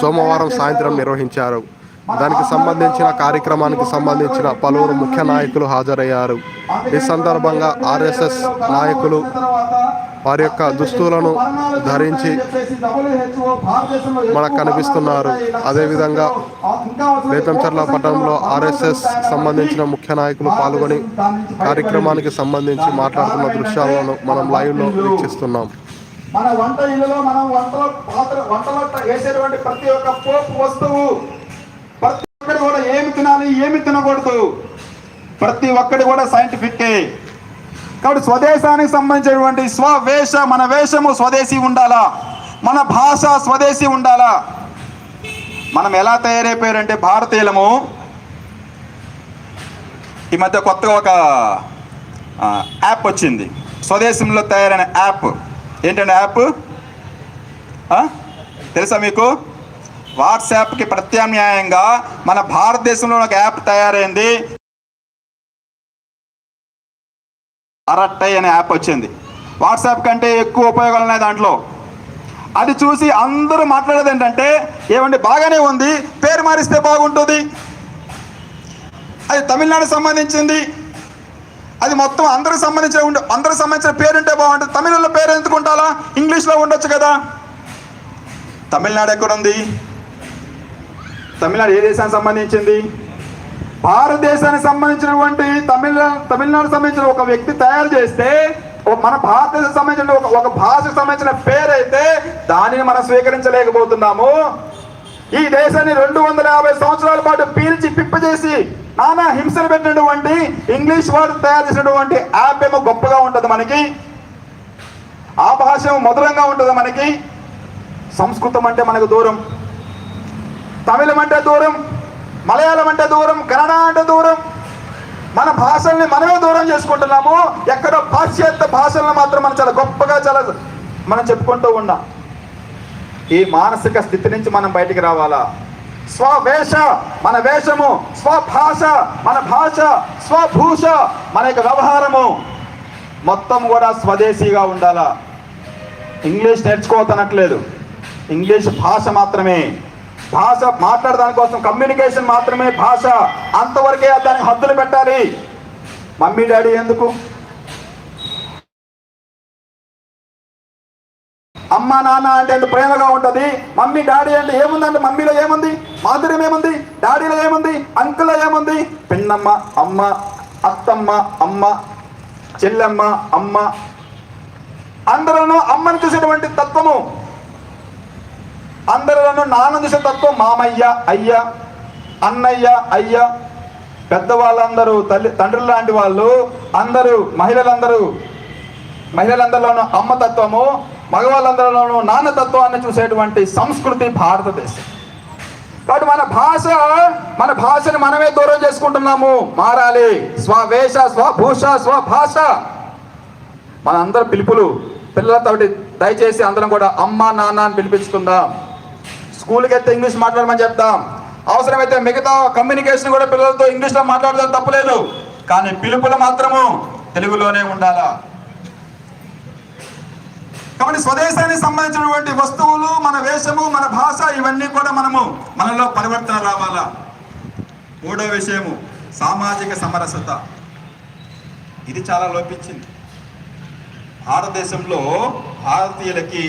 సోమవారం సాయంత్రం నిర్వహించారు. దానికి సంబంధించిన కార్యక్రమానికి సంబంధించిన పలువురు ముఖ్య నాయకులు హాజరయ్యారు. ఈ సందర్భంగా ఆర్ఎస్ఎస్ నాయకులు వారి యొక్క దుస్తులను ధరించి మనకు కనిపిస్తున్నారు. అదేవిధంగా బేతంచర్ల పట్టణంలో ఆర్ఎస్ఎస్ సంబంధించిన ముఖ్య నాయకులు పాల్గొని కార్యక్రమానికి సంబంధించి మాట్లాడుతున్న దృశ్యాలను మనం లైవ్లో వీక్షిస్తున్నాం. మన వంట ఇల్లులో మనం వంటలో పాత్ర వంటలో వేసేటువంటి ప్రతి ఒక్క పోపు వస్తువు ప్రతి ఒక్కటి కూడా ఏమి తినాలి ఏమి తినకూడదు. ప్రతి ఒక్కటి కూడా సైంటిఫిక్ కాబట్టి స్వదేశానికి సంబంధించినటువంటి స్వవేష మన వేషము స్వదేశీ ఉండాలా? మన భాష స్వదేశీ ఉండాలా? మనం ఎలా తయారైపోయారంటే భారతీయులము ఈ మధ్య కొత్తగా ఒక యాప్ వచ్చింది. స్వదేశంలో తయారైన యాప్. ఏంటండి యాప్? తెలుసా మీకు? వాట్సాప్కి ప్రత్యామ్నాయంగా మన భారతదేశంలో ఒక యాప్ తయారైంది. అరట్టై అనే యాప్ వచ్చింది. వాట్సాప్ కంటే ఎక్కువ ఉపయోగాలు ఉన్నాయి దాంట్లో. అది చూసి అందరూ మాట్లాడేది ఏంటంటే ఏమండి బాగానే ఉంది పేరు మారిస్తే బాగుంటుంది. అది తమిళనాడు సంబంధించింది. అది మొత్తం అందరికి సంబంధించిన ఉండే అందరికి సంబంధించిన పేరు ఉంటే బాగుంటుంది. తమిళంలో పేరు ఎందుకు ఉండాలా? ఇంగ్లీష్లో ఉండొచ్చు కదా. తమిళనాడు ఎక్కడుంది? తమిళనాడు ఏ దేశానికి సంబంధించింది? భారతదేశానికి సంబంధించినటువంటి తమిళ తమిళనాడు సంబంధించిన ఒక వ్యక్తి తయారు చేస్తే మన భారతదేశం సంబంధించిన ఒక ఒక భాషకు సంబంధించిన పేరైతే దానిని మనం స్వీకరించలేకపోతున్నాము. ఈ దేశాన్ని రెండు వందల యాభై సంవత్సరాల పాటు పీల్చి పిప్ప చేసి నానా హింసలు పెట్టినటువంటి ఇంగ్లీష్ వర్డ్ తయారు చేసినటువంటి యాప్ ఏమో గొప్పగా ఉంటుంది మనకి. ఆ భాష ఏమో మధురంగా ఉంటుంది మనకి. సంస్కృతం అంటే మనకు దూరం. తమిళం అంటే దూరం. మలయాళం అంటే దూరం. కన్నడ అంటే దూరం. మన భాషల్ని మనమే దూరం చేసుకుంటున్నాము. ఎక్కడో పాశ్చాత్య భాషలను మాత్రం మనం చాలా గొప్పగా చాలా మనం చెప్పుకుంటూ ఉన్నాం. ఈ మానసిక స్థితి నుంచి మనం బయటికి రావాలా? స్వవేష మన వేషము స్వభాష మన భాష స్వభూష మన యొక్క వ్యవహారము. మొత్తం కూడా స్వదేశీగా ఉండాలా? ఇంగ్లీష్ నేర్చుకోవద్దనట్లేదు. ఇంగ్లీష్ భాష మాత్రమే. భాష మాట్లాడదాని కోసం కమ్యూనికేషన్ మాత్రమే భాష. అంతవరకే దానికి హద్దులు పెట్టాలి. మమ్మీ డాడీ ఎందుకు? అమ్మ నాన్న అంటే ఎంత ప్రేమగా ఉంటుంది? మమ్మీ డాడీ అంటే ఏముందంటే మమ్మీలో ఏముంది? మాధుర్యం ఏముంది? డాడీలో ఏముంది? అంకుల్లో ఏముంది? పిన్నమ్మ అమ్మ అత్తమ్మ అమ్మ చెల్లెమ్మ అమ్మ. అందరిలోనూ అమ్మని చూసేటువంటి తత్వము. అందరిలోనూ నాన్న చూసే తత్వం మామయ్య అయ్య అన్నయ్య అయ్య. పెద్దవాళ్ళందరూ తల్లి తండ్రులు లాంటి వాళ్ళు అందరూ మహిళలందరూ మహిళలందరిలోనూ అమ్మ తత్వము. మగవాళ్ళందరిలోనూ నాన్న తత్వాన్ని చూసేటువంటి సంస్కృతి భారతదేశం. కాబట్టి మన భాష మన భాషను మనమే దూరం చేసుకుంటున్నాము. మారాలి. స్వవేష స్వభూష స్వభాష మన అందరి పిలుపులు పిల్లలతోటి దయచేసి అందరం కూడా అమ్మ నాన్న అని పిలిపించుకుందాం. స్కూల్కి అయితే ఇంగ్లీష్ మాట్లాడమని చెప్తాం అవసరమైతే మిగతా కమ్యూనికేషన్ కూడా పిల్లలతో ఇంగ్లీష్లో మాట్లాడడం తప్పలేదు. కానీ పిలుపులు మాత్రము తెలుగులోనే ఉండాలా? కాబట్టి స్వదేశానికి సంబంధించినటువంటి వస్తువులు మన వేషము మన భాష ఇవన్నీ కూడా మనము మనలో పరివర్తన రావాలా? మూడో విషయము సామాజిక సమరసత. ఇది చాలా లోపించింది. భారతదేశంలో భారతీయులకి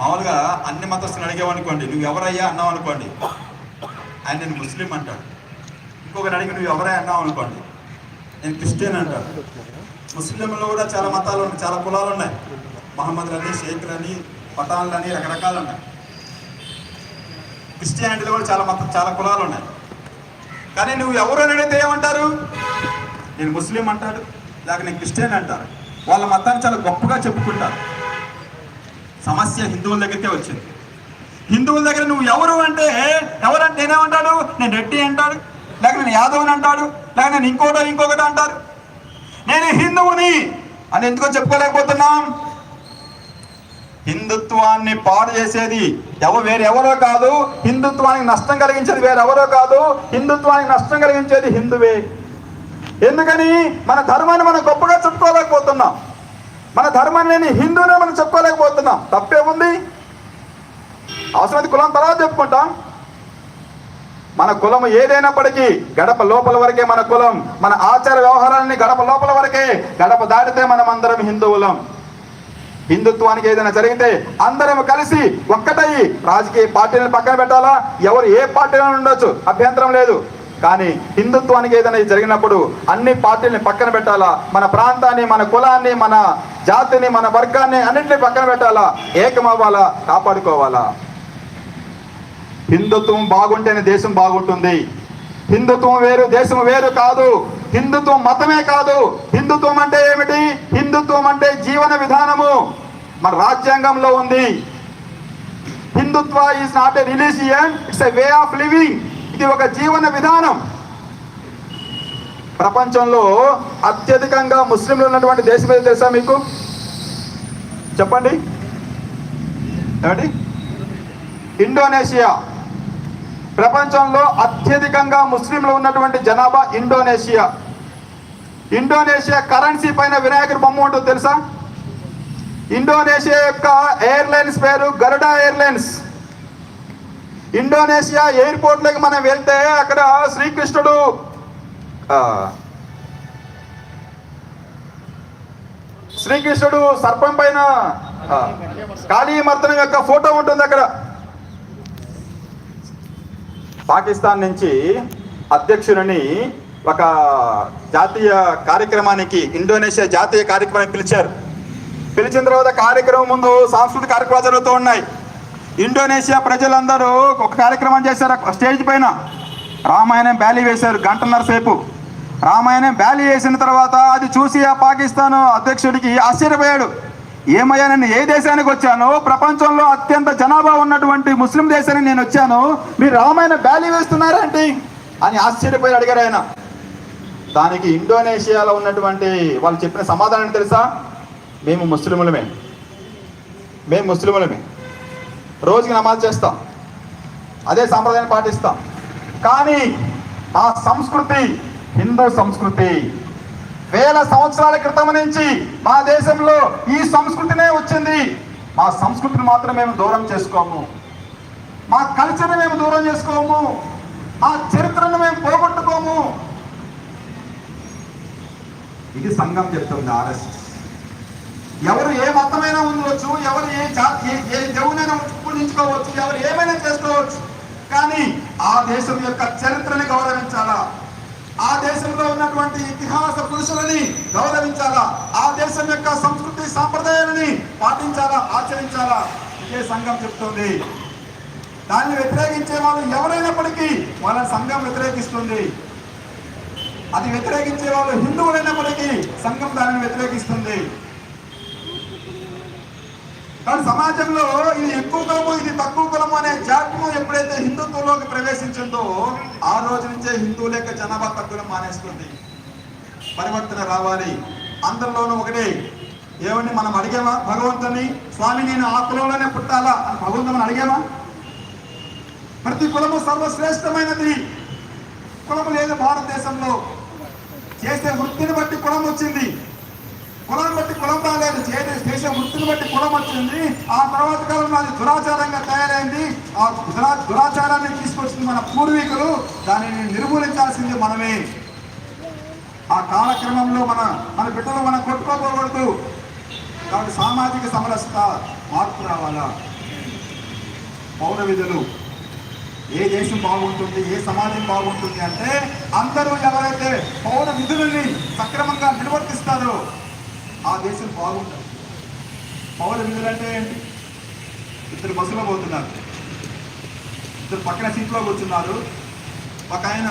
మామూలుగా అన్ని మతస్థులు అడిగామనుకోండి నువ్వు ఎవరయ్యా? అన్నావు అనుకోండి. ఆయన నేను ముస్లిం అంటాడు. ఇంకొకరు అడిగి నువ్వు ఎవరై అన్నావు అనుకోండి. నేను క్రిస్టియన్ అంటాడు ముస్లింలో కూడా చాలా మతాలు ఉన్నాయి చాలా కులాలు ఉన్నాయి. మహమ్మద్లని షేఖ్లని పఠాన్లని రకరకాలు ఉన్నాయి. క్రిస్టియానిటీలో కూడా చాలా మత చాలా కులాలు ఉన్నాయి. కానీ నువ్వు ఎవరు అని అడిగితే ఏమంటారు? నేను ముస్లిం అంటాడు లేక నేను క్రిస్టియన్ అంటారు. వాళ్ళ మతాన్ని చాలా గొప్పగా చెప్పుకుంటారు. సమస్య హిందువుల దగ్గరికే వచ్చింది. హిందువుల దగ్గర నువ్వు ఎవరు అంటే ఎవరంటే నేనేమంటాడు? నేను రెడ్డి అంటాడు లేక నేను యాదవ్ అని అంటాడు లేక నేను ఇంకోటో ఇంకొకటి అంటారు. నేను హిందువుని అని ఎందుకో చెప్పుకోలేకపోతున్నాం. హిందుత్వాన్ని పాడు చేసేది ఎవరు వేరెవరో కాదు. హిందుత్వానికి నష్టం కలిగించేది వేరెవరో కాదు. హిందుత్వానికి నష్టం కలిగించేది హిందువే. ఎందుకని? మన ధర్మాన్ని మనం గొప్పగా చెప్పుకోలేకపోతున్నాం. మన ధర్మాన్ని నేను హిందువునే మనం చెప్పుకోలేకపోతున్నాం. తప్పేముంది? అవసరమైతే కులం తర్వాత చెప్పుకుంటాం. మన కులం ఏదైనప్పటికీ గడప లోపల వరకే మన కులం మన ఆచార వ్యవహారాలని గడప లోపల వరకే గడప దాటితే మనం అందరం హిందువులం. హిందుత్వానికి ఏదైనా జరిగితే అందరం కలిసి ఒక్కటయ్యి రాజకీయ పార్టీలను పక్కన పెట్టాలా? ఎవరు ఏ పార్టీలో ఉండొచ్చు అభ్యంతరం లేదు. కానీ హిందుత్వానికి ఏదైనా జరిగినప్పుడు అన్ని పార్టీలని పక్కన పెట్టాలా? మన ప్రాంతాన్ని మన కులాన్ని మన జాతిని మన వర్గాన్ని అన్నింటినీ పక్కన పెట్టాలా? ఏకమవ్వాలా? కాపాడుకోవాలా? హిందుత్వం బాగుంటేనే దేశం బాగుంటుంది. హిందుత్వం వేరు దేశం వేరు కాదు. హిందుత్వం మతమే కాదు. హిందుత్వం అంటే ఏమిటి? హిందుత్వం అంటే జీవన విధానము. మన రాజ్యాంగంలో ఉంది. Hindutva is not a religion it's a way of living ఇది ఒక జీవన విధానం. ప్రపంచంలో అత్యధికంగా ముస్లింలు ఉన్నటువంటి దేశం ఏది తెలుసా మీకు? చెప్పండి. ఏమండి ఇండోనేషియా. ప్రపంచంలో అత్యధికంగా ముస్లింలు ఉన్నటువంటి జనాభా ఇండోనేషియా. ఇండోనేషియా కరెన్సీ పైన వినాయకుడి బొమ్మ ఉంటుంది తెలుసా? ఇండోనేషియా యొక్క ఎయిర్లైన్స్ పేరు గరుడా ఎయిర్లైన్స్. ఇండోనేషియా ఎయిర్పోర్ట్లోకి మనం వెళ్తే అక్కడ శ్రీకృష్ణుడు శ్రీకృష్ణుడు సర్పం పైన కాళీ మర్దనం యొక్క ఫోటో ఉంటుంది అక్కడ. పాకిస్తాన్ నుంచి అధ్యక్షుడిని ఒక జాతీయ కార్యక్రమానికి ఇండోనేషియా జాతీయ కార్యక్రమానికి పిలిచారు. పిలిచిన తర్వాత కార్యక్రమం ముందు సాంస్కృతిక కార్యక్రమాలు జరుగుతూ ఉన్నాయి. ఇండోనేషియా ప్రజలందరూ ఒక కార్యక్రమం చేశారు స్టేజ్ పైన. రామాయణం బ్యాలీ వేశారు గంటన్నర సేపు. రామాయణం బ్యాలీ వేసిన తర్వాత అది చూసి ఆ పాకిస్తాన్ అధ్యక్షుడికి ఆశ్చర్యపోయాడు. ఏమయ్యా నేను ఏ దేశానికి వచ్చాను ప్రపంచంలో అత్యంత జనాభా ఉన్నటువంటి ముస్లిం దేశానికి నేను వచ్చాను మీరు రామాయణ బ్యాలీ వేస్తున్నారేంటి అని ఆశ్చర్యపోయి అడిగారు ఆయన. దానికి ఇండోనేషియాలో ఉన్నటువంటి వాళ్ళు చెప్పిన సమాధానం తెలుసా? మేము ముస్లిములమే. మేము ముస్లిములమే. రోజుకి నమాజ్ చేస్తాం. అదే సాంప్రదాయాన్ని పాటిస్తాం. కానీ మా సంస్కృతి హిందూ సంస్కృతి వేల సంవత్సరాల క్రితం నుంచి మా దేశంలో ఈ సంస్కృతినే వచ్చింది. మా సంస్కృతిని మాత్రం మేము దూరం చేసుకోము. మా కల్చర్ని మేము దూరం చేసుకోము. మా చరిత్రను మేము పోగొట్టుకోము. ఇది సంఘం చెప్తుంది ఆర్ఎస్ఎస్ ఎవరు ఏ మతమైనా ఉండవచ్చు ఎవరు ఏ జాతి ఏ- ఏ దేవునైనా పూజించుకోవచ్చు ఎవరు ఏమైనా చేసుకోవచ్చు. కానీ ఆ దేశం యొక్క చరిత్రని గౌరవించాలా? ఆ దేశంలో ఉన్నటువంటి ఇతిహాస పురుషులని గౌరవించాలా? ఆ దేశం యొక్క సంస్కృతి సాంప్రదాయాలని పాటించాలా? ఆచరించాలా? ఇదే సంఘం చెప్తుంది. దాన్ని వ్యతిరేకించే వాళ్ళు ఎవరైనప్పటికీ వాళ్ళ సంఘం వ్యతిరేకిస్తుంది. అది వ్యతిరేకించే వాళ్ళు హిందువులైనప్పటికీ సంఘం దానిని వ్యతిరేకిస్తుంది. కానీ సమాజంలో ఇది ఎక్కువ కులము ఇది తక్కువ కులము అనే జాతము ఎప్పుడైతే హిందుత్వంలోకి ప్రవేశించిందో ఆ రోజు నుంచే హిందువుల యొక్క జనాభా తక్కువ మానేస్తుంది పరివర్తన రావాలి. అందరిలోనూ ఒకటే ఏమని మనం అడిగామా? భగవంతుని స్వామి నేను ఆ కులంలోనే పుట్టాలా అని భగవంతుని మనం అడిగామా? ప్రతి కులము సర్వశ్రేష్టమైనది. కులము లేదు భారతదేశంలో. చేసే వృత్తిని బట్టి కులం వచ్చింది. కులం బట్టి కులం రాలేదు. చేసే చేసే వృత్తిని బట్టి కులం వచ్చింది. ఆ తర్వాత కాలంలో అది దురాచారంగా తయారైంది. ఆ దురా దురాచారాన్ని తీసుకొచ్చింది మన పూర్వీకులు. దానిని నిర్మూలించాల్సింది మనమే. ఆ కాలక్రమంలో మన మన బిడ్డలు మనం కొట్టుకోకూడదు కాబట్టి సామాజిక సమరసత మార్పు రావాలా? పౌర విధులు. ఏ దేశం బాగుంటుంది ఏ సమాజం బాగుంటుంది అంటే అందరూ ఎవరైతే పౌర విధులని సక్రమంగా నిర్వర్తిస్తారో ఆ దేశం బాగుంటుంది. పౌర ఎందుకంటే ఏంటి? ఇద్దరు బస్సులో పోతున్నారు. ఇద్దరు పక్కన సీట్లో కూర్చున్నారు. ఒక ఆయన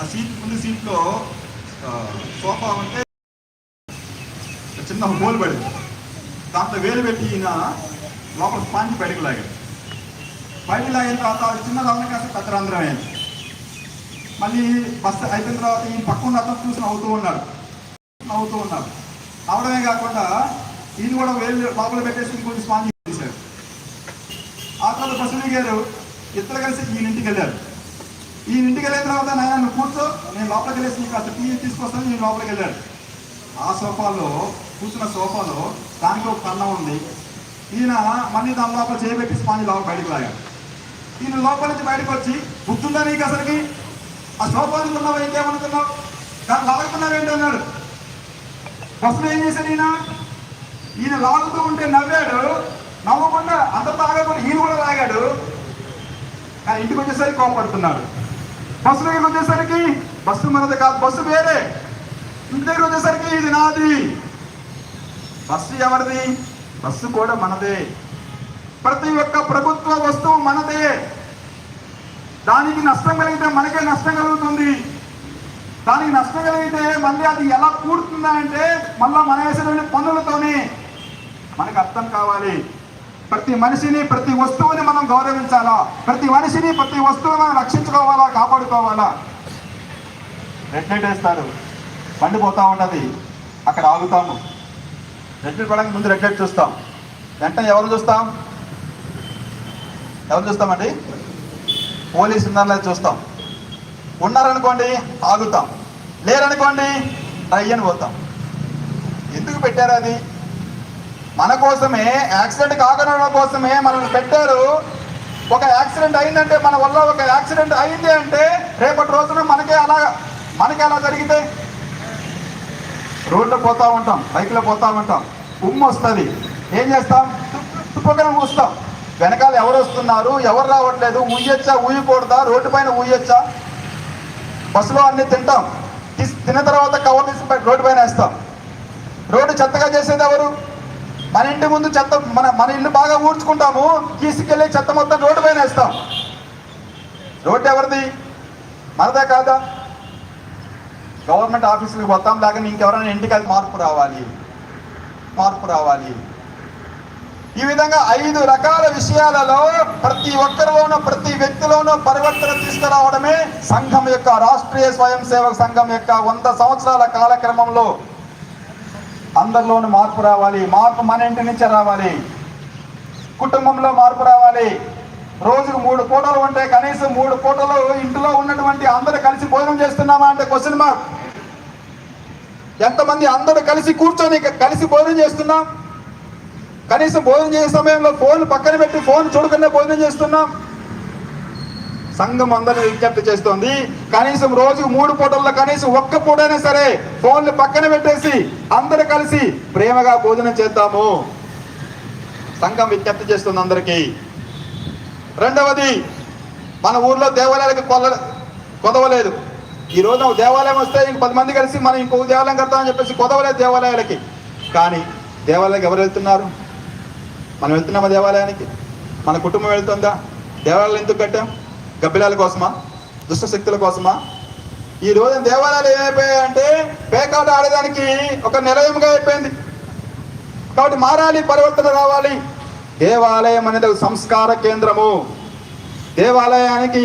ఆ సీట్ ముందు సీట్లో సోఫా ఉంటే చిన్న హోల్ పడింది. దాంట్లో వేలు పెట్టి ఈయన లోపల స్పాంజ్ బయటకు లాగాడు. బయటకు లాగిన తర్వాత చిన్న రంధ్రం కాస్త పెద్ద రంధ్రం అయింది. మళ్ళీ బస్సు అయిపోయిన తర్వాత ఈ పక్కన అతను చూసి నవ్వుతూ ఉన్నాడు. నవ్వుతూ ఉన్నాడు. అవడమే కాకుండా ఈయన కూడా వేలు లోపల పెట్టేసి కొంచెం స్పాంజ్ చేశారు. ఆ తర్వాత ప్రసన్న గారు ఇద్దరు కలిసి ఈయన ఇంటికి వెళ్ళారు. ఈయన ఇంటికి వెళ్ళిన తర్వాత నాయన నువ్వు కూర్చో నేను లోపలికి వెళ్ళేసి నీకు అసలు టీ తీసుకొస్తాను నేను లోపలికి వెళ్ళాడు. ఆ సోఫాలో కూర్చున్న సోఫాలో దానికి ఒక కన్నం ఉంది. ఈయన మళ్ళీ దాని లోపల చేయబెట్టి స్పాంజ్ లోపల బయటకు లాగాడు. ఈయన లోపల నుంచి బయటకు వచ్చి గుర్తుందా నీకు అసలుకి? ఆ సోపానికి ఉన్నావా? ఇంకేమనుకున్నావు? దాన్ని లాగుతున్నావేంటి అన్నాడు. అసలు ఏం చేశాడు ఈయన? ఈయన లాగుతూ ఉంటే నవ్వాడు. నవ్వకుండా అంత తాగకుండా ఈయన కూడా లాగాడు. కానీ ఇంటికి వచ్చేసరికి కోపడుతున్నాడు. బస్సు దగ్గరికి వచ్చేసరికి బస్సు మనది కాదు బస్సు వేరే. ఇంటి దగ్గర వచ్చేసరికి ఇది నాది. బస్సు ఎవరిది? బస్సు కూడా మనదే. ప్రతి ఒక్క ప్రభుత్వ వస్తువు మనదే. దానికి నష్టం కలిగితే మనకే నష్టం కలుగుతుంది. దానికి నష్టం కలిగితే మళ్ళీ అది ఎలా కూడుతుందా అంటే మన వేసేటువంటి పనులతోనే మనకు అర్థం కావాలి. ప్రతి మనిషిని ప్రతి వస్తువుని మనం గౌరవించాలా? ప్రతి మనిషిని ప్రతి వస్తువుని మనం రక్షించుకోవాలా? కాపాడుకోవాలా? రెడ్ వేస్తారు. బండి పోతా ఉంటుంది. అక్కడ ఆగుతాము. రెడ్ లైట్ పడడానికి ముందు రెడ్ చూస్తాం. వెంటనే ఎవరు చూస్తాం? ఎవరు చూస్తామండి? పోలీసు ఉన్నారా చూస్తాం. ఉన్నారనుకోండి ఆగుతాం. లేరనుకోండి అయ్యని పోతాం. ఎందుకు పెట్టారు అది? మన కోసమే యాక్సిడెంట్ కాకుండా కోసమే మనల్ని పెట్టారు. ఒక యాక్సిడెంట్ అయిందంటే మన వల్ల ఒక యాక్సిడెంట్ అయింది అంటే రేపటి రోజున మనకే అలా మనకి అలా జరిగితే? రోడ్లో పోతూ ఉంటాం బైక్లో పోతూ ఉంటాం ఉమ్ము వస్తుంది. ఏం చేస్తాం? తుప్పకన మూస్తాం. వెనకాల ఎవరు వస్తున్నారు? ఎవరు రావట్లేదు? ఉయ్యొచ్చా ఊయకూడదా? రోడ్డు పైన ఊయొచ్చా? బస్సులో అన్ని తింటాం. తీసి- తిన్న తర్వాత కవర్ తీసి రోడ్డు పైన వేస్తాం. రోడ్డు చెత్తగా చేసేది ఎవరు? మన ఇంటి ముందు చెత్త మన మన ఇల్లు బాగా ఊడ్చుకుంటాము. తీసుకెళ్ళి చెత్త మొత్తం రోడ్డు పైన వేస్తాం. రోడ్డు ఎవరిది? మనదే కాదా? గవర్నమెంట్ ఆఫీసులకు పోతాం లేక ఇంకెవరైనా ఇంటికి అది మార్పు రావాలి. మార్పు రావాలి. ఈ విధంగా ఐదు రకాల విషయాలలో ప్రతి ఒక్కరిలోనూ ప్రతి వ్యక్తిలోనూ పరివర్తన తీసుకురావడమే సంఘం యొక్క రాష్ట్రీయ స్వయం సేవక సంఘం యొక్క వంద సంవత్సరాల కాలక్రమంలో అందరిలోనూ మార్పు రావాలి. మార్పు మన ఇంటి నుంచే రావాలి. కుటుంబంలో మార్పు రావాలి. రోజుకు మూడు పూటలు ఉంటే కనీసం మూడు పూటలు ఇంటిలో ఉన్నటువంటి అందరూ కలిసి భోజనం చేస్తున్నామా అంటే క్వశ్చన్ మార్క్ ఎంతమంది అందరూ కలిసి కూర్చొని కలిసి భోజనం చేస్తున్నాం? కనీసం భోజనం చేసే సమయంలో ఫోన్ పక్కన పెట్టి ఫోన్ చూడకుండా భోజనం చేస్తున్నాం. సంఘం అందరిని విజ్ఞప్తి చేస్తోంది. కనీసం రోజుకు మూడు పూటల్లో కనీసం ఒక్క పూటైనా సరే ఫోన్లు పక్కన పెట్టేసి అందరు కలిసి ప్రేమగా భోజనం చేద్దాము. సంఘం విజ్ఞప్తి చేస్తుంది అందరికీ. రెండవది మన ఊర్లో దేవాలయాలకు కొల కొదవలేదు. ఈ రోజు ఒక దేవాలయం వస్తే ఇంక పది మంది కలిసి మనం ఇంకొక దేవాలయం కడతామని చెప్పేసి కొదవలేదు దేవాలయాలకి. కానీ దేవాలయాలకు ఎవరు వెళ్తున్నారు? మనం వెళ్తున్నామా దేవాలయానికి? మన కుటుంబం వెళ్తుందా? దేవాలయాలు ఎందుకు కట్టాం? గబ్బిలాల కోసమా? దుష్ట శక్తుల కోసమా? ఈ రోజు దేవాలయాలు ఏమైపోయాయంటే పేకాట ఆడడానికి ఒక నిలయంగా అయిపోయింది. కాబట్టి మారాలి పరివర్తన రావాలి. దేవాలయం అనేది ఒక సంస్కార కేంద్రము. దేవాలయానికి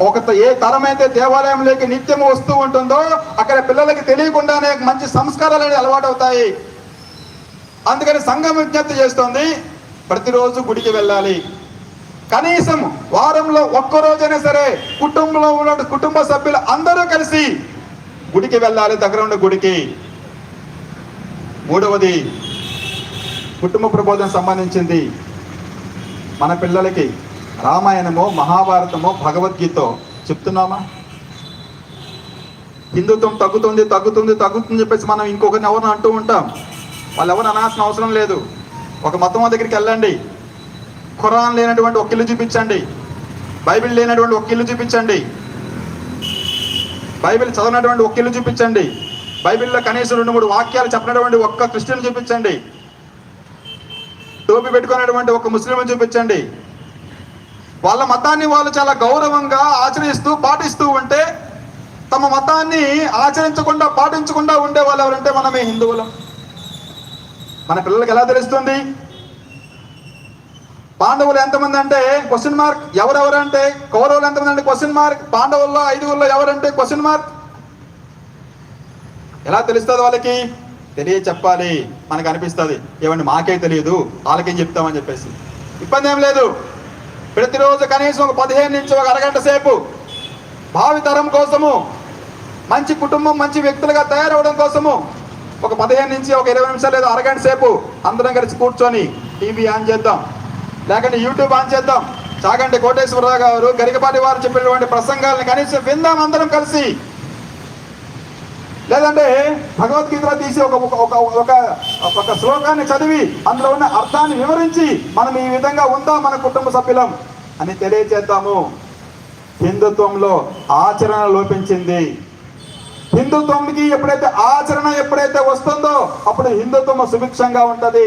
ఒక ఏ తరమైతే దేవాలయంలోకి నిత్యం వస్తూ ఉంటుందో అక్కడ పిల్లలకి తెలియకుండానే మంచి సంస్కారాలు అనేవి అలవాటు అవుతాయి అందుకని సంఘం విజ్ఞప్తి చేస్తోంది ప్రతిరోజు గుడికి వెళ్ళాలి. కనీసం వారంలో ఒక్కరోజైనా సరే కుటుంబంలో ఉన్న కుటుంబ సభ్యులు అందరూ కలిసి గుడికి వెళ్ళాలి దగ్గర ఉన్న గుడికి. మూడవది కుటుంబ ప్రబోధన సంబంధించింది. మన పిల్లలకి రామాయణమో మహాభారతమో భగవద్గీత చెప్తున్నామా? హిందుత్వం తగ్గుతుంది తగ్గుతుంది తగ్గుతుంది చెప్పేసి మనం ఇంకొకరిని ఎవరిని అంటూ ఉంటాం. వాళ్ళు ఎవరు అనాల్సిన అవసరం లేదు. ఒక మతం దగ్గరికి వెళ్ళండి. ఖురాన్ లేనటువంటి ఒక ఇల్లు చూపించండి. బైబిల్ లేనటువంటి ఒక ఇల్లు చూపించండి. బైబిల్ చదవనటువంటి ఒక ఇల్లు చూపించండి. బైబిల్లో కనీసం రెండు మూడు వాక్యాలు చెప్పినటువంటి ఒక్క క్రిస్టియన్ చూపించండి. టోపీ పెట్టుకున్నటువంటి ఒక ముస్లిం చూపించండి. వాళ్ళ మతాన్ని వాళ్ళు చాలా గౌరవంగా ఆచరిస్తూ పాటిస్తూ ఉంటే తమ మతాన్ని ఆచరించకుండా పాటించకుండా ఉండే వాళ్ళు ఎవరంటే మనమే హిందువులం. మన పిల్లలకి ఎలా తెలుస్తుంది? పాండవులు ఎంతమంది అంటే క్వశ్చన్ మార్క్ ఎవరెవరు అంటే కౌరవులు ఎంతమంది అంటే క్వశ్చన్ మార్క్ పాండవుల్లో ఐదుగురులో ఎవరంటే క్వశ్చన్ మార్క్ ఎలా తెలుస్తుంది వాళ్ళకి? తెలియ చెప్పాలి. మనకు అనిపిస్తుంది. ఏమండి మాకే తెలియదు. వాళ్ళకేం చెప్తామని చెప్పేసి. ఇబ్బంది ఏం లేదు. ప్రతిరోజు కనీసం ఒక పదిహేను నుంచి ఒక అరగంట సేపు భావితరం కోసము మంచి కుటుంబం మంచి వ్యక్తులుగా తయారవడం కోసము ఒక పదిహేను నుంచి ఒక ఇరవై నిమిషాలు లేదా అరగంట సేపు అందరం కలిసి కూర్చొని టీవీ ఆన్ చేద్దాం. లేకుంటే యూట్యూబ్ ఆన్ చేద్దాం. చాగంటి కోటేశ్వరరావు గారు గరికపాటి వారు చెప్పినటువంటి ప్రసంగాలను కనీసం విందాం అందరం కలిసి. లేదంటే భగవద్గీత తీసి ఒక ఒక ఒక ఒక ఒక శ్లోకాన్ని చదివి అందులో ఉన్న అర్థాన్ని వివరించి మనం ఈ విధంగా ఉందా మన కుటుంబ సభ్యులం అని తెలియజేద్దాము హిందుత్వంలో ఆచరణ లోపించింది. హిందుత్వంకి ఎప్పుడైతే ఆచరణ ఎప్పుడైతే వస్తుందో అప్పుడు హిందుత్వం సుభిక్షంగా ఉంటుంది.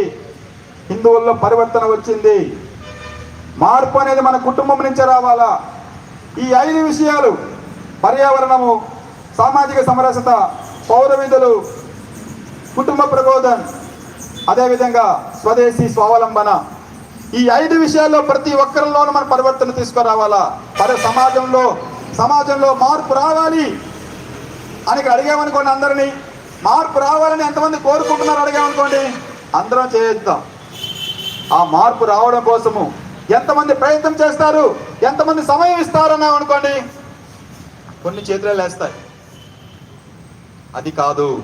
హిందువుల్లో పరివర్తన వచ్చింది. మార్పు అనేది మన కుటుంబం నుంచే రావాలా? ఈ ఐదు విషయాలు పర్యావరణము సామాజిక సమరసత పౌర విధులు కుటుంబ ప్రబోధన్ అదేవిధంగా స్వదేశీ స్వావలంబన. ఈ ఐదు విషయాల్లో ప్రతి ఒక్కరిలోనూ మన పరివర్తన తీసుకురావాలా? మరి సమాజంలో సమాజంలో మార్పు రావాలి. అని అడిగామనుకోండి అందరినీ. మార్పు రావాలని ఎంతమంది కోరుకుంటున్నారు అడిగామనుకోండి. అందరం చేయిద్దాం. ఆ మార్పు రావడం కోసము ఎంతమంది ప్రయత్నం చేస్తారు? ఎంతమంది సమయం ఇస్తారన్నాం అనుకోండి. కొన్ని చేతులు లేస్తాయి. అది కాదు.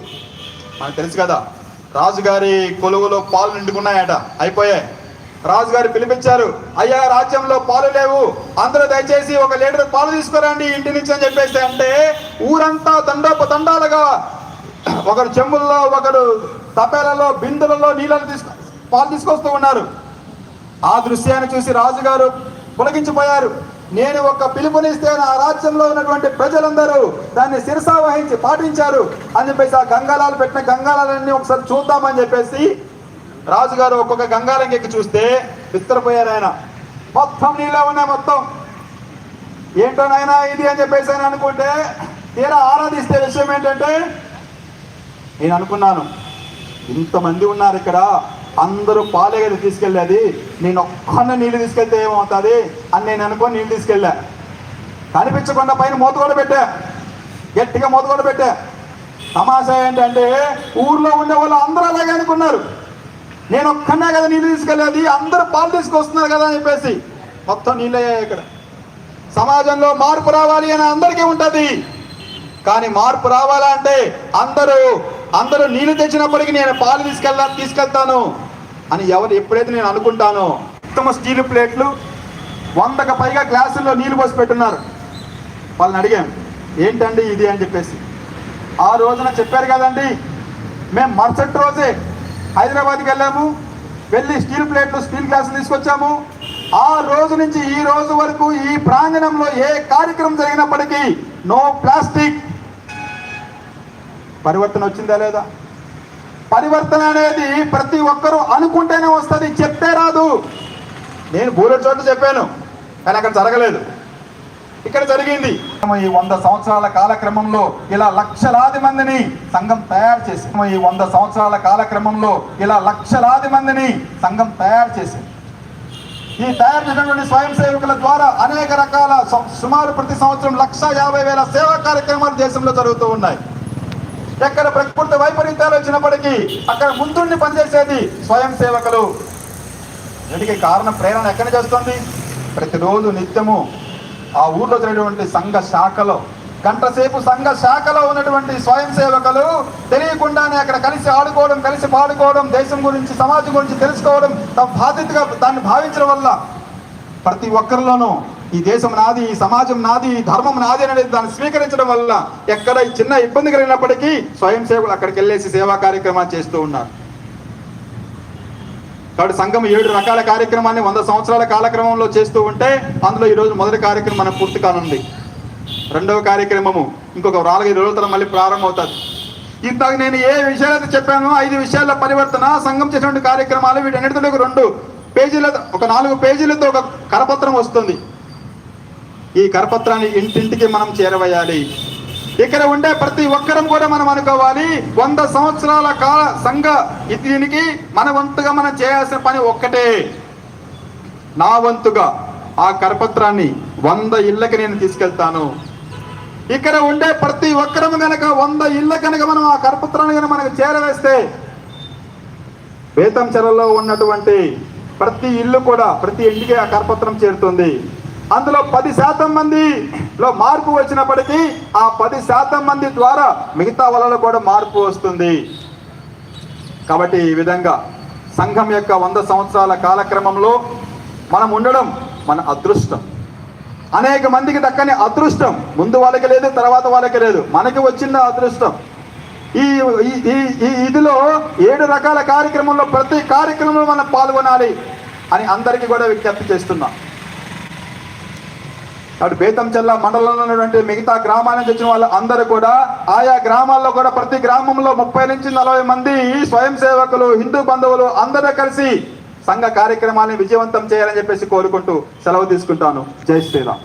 మనకు తెలుసు కదా రాజుగారి కొలువులో పాలు నిండుకున్నాయట. అయిపోయాయి. రాజుగారు పిలిపించారు అయ్యా రాజ్యంలో పాలు లేవు. అందరూ దయచేసి ఒక లీటర్ పాలు తీసుకురండి ఇంటి నుంచి అని చెప్పేసి అంటే ఊరంతా దండోప దండాలుగా ఒకరు చెంబుల్లో ఒకరు తపేలలో బిందులలో నీళ్ళని తీసుకు పాలు తీసుకొస్తూ ఉన్నారు. ఆ దృశ్యాన్ని చూసి రాజుగారు పులకించిపోయారు. నేను ఒక పిలుపునిస్తే నా రాజ్యంలో ఉన్నటువంటి ప్రజలందరూ దాన్ని శిరసా వహించి పాటించారు అని చెప్పేసి ఆ గంగాలాలు పెట్టిన గంగాలాలన్నీ ఒకసారి చూద్దామని చెప్పేసి రాజుగారు ఒక్కొక్క గంగారం ఎక్కి చూస్తే విస్తరపోయారు ఆయన. మొత్తం నీళ్ళే ఉన్నాయి మొత్తం. ఏంటో నాయన ఇది అని చెప్పేసి ఆయన అనుకుంటే తీరా ఆరాధిస్తే విషయం ఏంటంటే నేను అనుకున్నాను ఇంతమంది ఉన్నారు ఇక్కడ అందరూ పాలే తీసుకెళ్ళేది నేను ఒక్కన్న నీళ్ళు తీసుకెళ్తే ఏమవుతుంది అని నేను అనుకో నీళ్ళు తీసుకెళ్ళా. కనిపించకుండా పైన మూత కూడా పెట్టా. గట్టిగా మూత కూడా పెట్టా. తమాషా ఏంటంటే ఊర్లో ఉండే వాళ్ళు అందరూ అలాగే అనుకున్నారు. నేను ఒక్కనే కదా నీళ్ళు తీసుకెళ్ళేది అందరూ పాలు తీసుకొస్తున్నారు కదా అని చెప్పేసి మొత్తం నీళ్ళయ్యాయి ఇక్కడ. సమాజంలో మార్పు రావాలి అని అందరికీ ఉంటుంది. కానీ మార్పు రావాలంటే అందరూ అందరూ నీళ్ళు తెచ్చినప్పటికీ నేను పాలు తీసుకెళ్ళా తీసుకెళ్తాను అని ఎవరు ఎప్పుడైతే నేను అనుకుంటానో ఉత్తమ స్టీల్ ప్లేట్లు వందకు పైగా గ్లాసుల్లో నీళ్ళు పోసి పెట్టున్నారు. వాళ్ళని అడిగాం ఏంటండి ఇది? అని చెప్పేసి. ఆ రోజున చెప్పారు కదండి మేము మరుసటి రోజే హైదరాబాద్కి వెళ్ళాము వెళ్ళి స్టీల్ ప్లేట్లు స్టీల్ గ్లాసులు తీసుకొచ్చాము. ఆ రోజు నుంచి ఈ రోజు వరకు ఈ ప్రాంగణంలో ఏ కార్యక్రమం జరిగినప్పటికీ నో ప్లాస్టిక్ పరివర్తన వచ్చిందా లేదా? పరివర్తన అనేది ప్రతి ఒక్కరూ అనుకుంటేనే వస్తుంది చెప్తే రాదు. నేను బూరెట్ చోట చెప్పాను కానీ అక్కడ జరగలేదు. ఇక్కడ జరిగింది. ఈ వంద సంవత్సరాల కాలక్రమంలో ఇలా లక్షలాది మందిని సంఘం తయారు చేసి ఈ వంద సంవత్సరాల కాలక్రమంలో ఇలా లక్షలాది మందిని సంఘం తయారు చేసింది. ఈ తయారు చేసినటువంటి స్వయం సేవకుల ద్వారా అనేక రకాల సుమారు ప్రతి సంవత్సరం లక్ష యాభై వేల సేవా కార్యక్రమాలు దేశంలో జరుగుతూ ఉన్నాయి. ఎక్కడ ప్రకృతి వైపరీత్యాలు వచ్చినప్పటికీ అక్కడ ముందుండి పనిచేసేది స్వయం సేవకులు. వీటికి కారణం ప్రేరణ ఎక్కడ చేస్తుంది? ప్రతిరోజు నిత్యము ఆ ఊర్లో జరిగినటువంటి సంఘ శాఖలో గంటసేపు సంఘ శాఖలో ఉన్నటువంటి స్వయం సేవకులు తెలియకుండానే అక్కడ కలిసి ఆడుకోవడం కలిసి పాడుకోవడం దేశం గురించి సమాజం గురించి తెలుసుకోవడం తమ బాధ్యతగా దాన్ని భావించడం వల్ల ప్రతి ఒక్కరిలోనూ ఈ దేశం నాది ఈ సమాజం నాది ఈ ధర్మం నాది అనేది దాన్ని స్వీకరించడం వల్ల ఎక్కడ చిన్న ఇబ్బంది కలిగినప్పటికీ స్వయం సేవకులు అక్కడికి వెళ్ళేసి సేవా కార్యక్రమాలు చేస్తూ ఉన్నారు. కాబట్టి సంఘం ఏడు రకాల కార్యక్రమాన్ని వంద సంవత్సరాల కాలక్రమంలో చేస్తూ ఉంటే అందులో ఈరోజు మొదటి కార్యక్రమం మనం పూర్తి కానుంది. రెండవ కార్యక్రమము ఇంకొక నాలుగైదు రోజుల తర్వాత మళ్ళీ ప్రారంభమవుతుంది. ఇంతకు నేను ఏ విషయాలైతే చెప్పానో ఐదు విషయాల పరివర్తన సంఘం చేసినటువంటి కార్యక్రమాలు వీటన్నిటితో ఒక రెండు పేజీల ఒక నాలుగు పేజీలతో ఒక కరపత్రం వస్తుంది. ఈ కరపత్రాన్ని ఇంటింటికి మనం చేరవేయాలి. ఇక్కడ ఉండే ప్రతి ఒక్కరం కూడా మనం అనుకోవాలి. వంద సంవత్సరాల కాల సంఘ దీనికి మన వంతుగా మనం చేయాల్సిన పని ఒక్కటే. నా వంతుగా ఆ కరపత్రాన్ని వంద ఇళ్ళకి నేను తీసుకెళ్తాను. ఇక్కడ ఉండే ప్రతి ఒక్కరం కనుక వంద ఇళ్ళ కనుక మనం ఆ కరపత్రాన్ని కనుక మనకు చేరవేస్తే బేతంచెరలో ఉన్నటువంటి ప్రతి ఇల్లు కూడా ప్రతి ఇంటికి ఆ కరపత్రం చేరుతుంది. అందులో పది శాతం మందిలో మార్పు వచ్చినప్పటికీ ఆ పది శాతం మంది ద్వారా మిగతా వాళ్ళలో కూడా మార్పు వస్తుంది. కాబట్టి ఈ విధంగా సంఘం యొక్క వంద సంవత్సరాల కాలక్రమంలో మనం ఉండడం మన అదృష్టం. అనేక మందికి దక్కని అదృష్టం ముందు వాళ్ళకి లేదు తర్వాత వాళ్ళకి లేదు. మనకి వచ్చిన అదృష్టం. ఈ ఈ- ఈ ఈ ఇదిలో ఏడు రకాల కార్యక్రమంలో ప్రతి కార్యక్రమంలో మనం పాల్గొనాలి అని అందరికీ కూడా విజ్ఞప్తి చేస్తున్నాం. అటు బేతంచెల్ల మండలంలో ఉన్నటువంటి మిగతా గ్రామాల నుంచి వచ్చిన వాళ్ళు అందరూ కూడా ఆయా గ్రామాల్లో కూడా ప్రతి గ్రామంలో ముప్పై నుంచి నలభై మంది స్వయం సేవకులు హిందూ బంధువులు అందరూ కలిసి సంఘ కార్యక్రమాన్ని విజయవంతం చేయాలని చెప్పేసి కోరుకుంటూ సెలవు తీసుకుంటాను. జై శ్రీరామ్.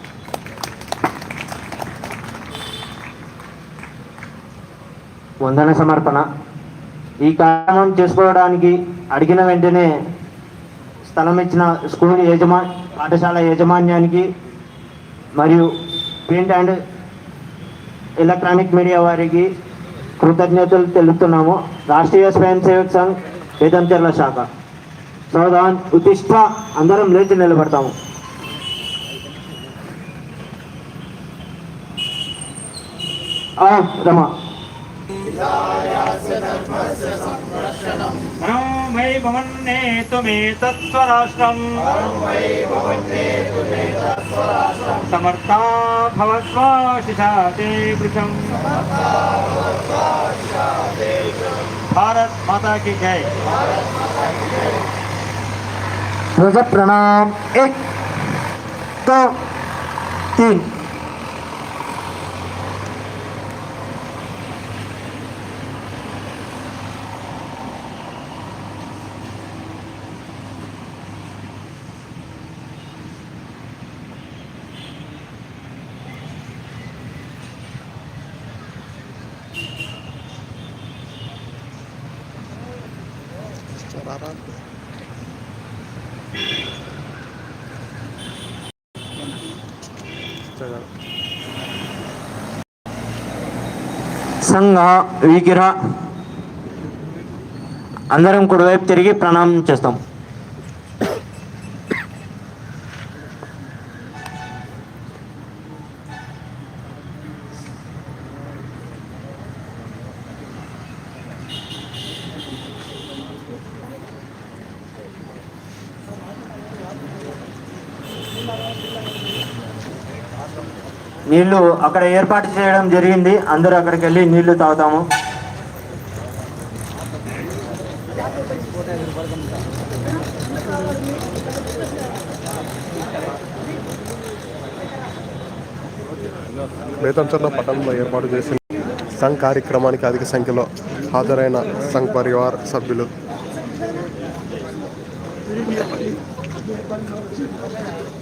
వందన సమర్పణ. ఈ కార్యక్రమం చేసుకోవడానికి అడిగిన వెంటనే స్థలం ఇచ్చిన స్కూల్ యజమా పాఠశాల యాజమాన్యానికి మరియు ప్రింట్ అండ్ ఎలక్ట్రానిక్ మీడియా వారికి కృతజ్ఞతలు తెలుపుతున్నాము. రాష్ట్రీయ స్వయం సేవక్ సంఘ్ వేదంచర్ల శాఖ. సోదాన్ ఉతిష్ట అందరం లేచి నిలబడతాము. ఆ, రమా. వై భవన్నేతుమేతత్స్వరాష్ట్రం సమర్థా समर्था भवस्वाशिषाते वृषम्। भारत माता की जय। प्रणाम एक तो तीन। సంఘ విగ్రహ అందరం కుడివైపు తిరిగి ప్రణామం చేస్తాం. నీళ్ళు అక్కడ ఏర్పాటు చేయడం జరిగింది అందరూ అక్కడికి వెళ్ళి నీళ్ళు తాగుతాము బేతంచర్ల పట్టణంలో ఏర్పాటు చేసిన సంఘ్ కార్యక్రమానికి అధిక సంఖ్యలో హాజరైన సంఘ్ పరివార్ సభ్యులు Thank you.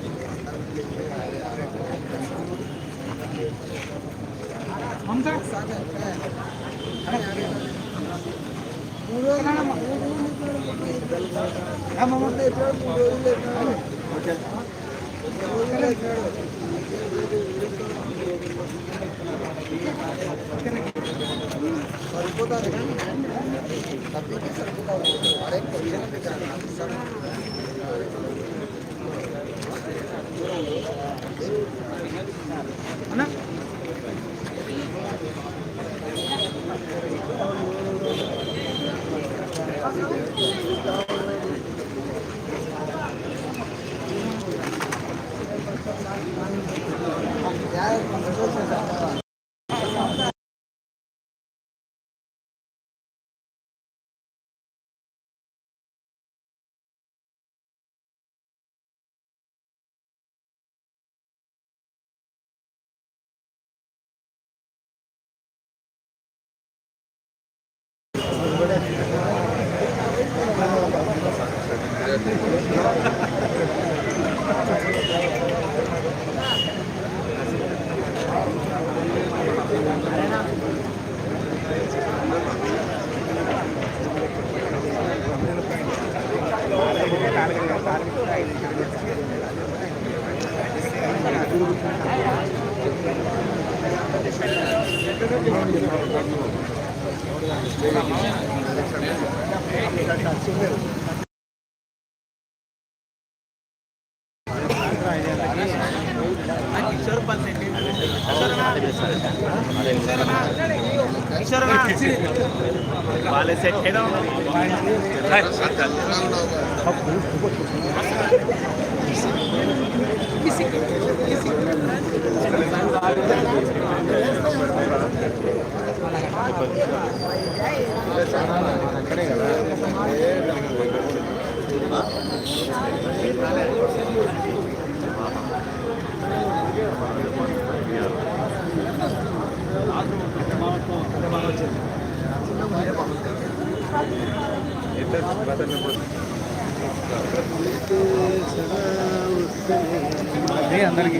సరిపోతుంది కానీ తప్పికి సరిపోతుంది అరే కొంచెం సరిపోతుంది అన్నా 哎，都是啥子啊？वाले से खेलो किसी किसी అందరికీ.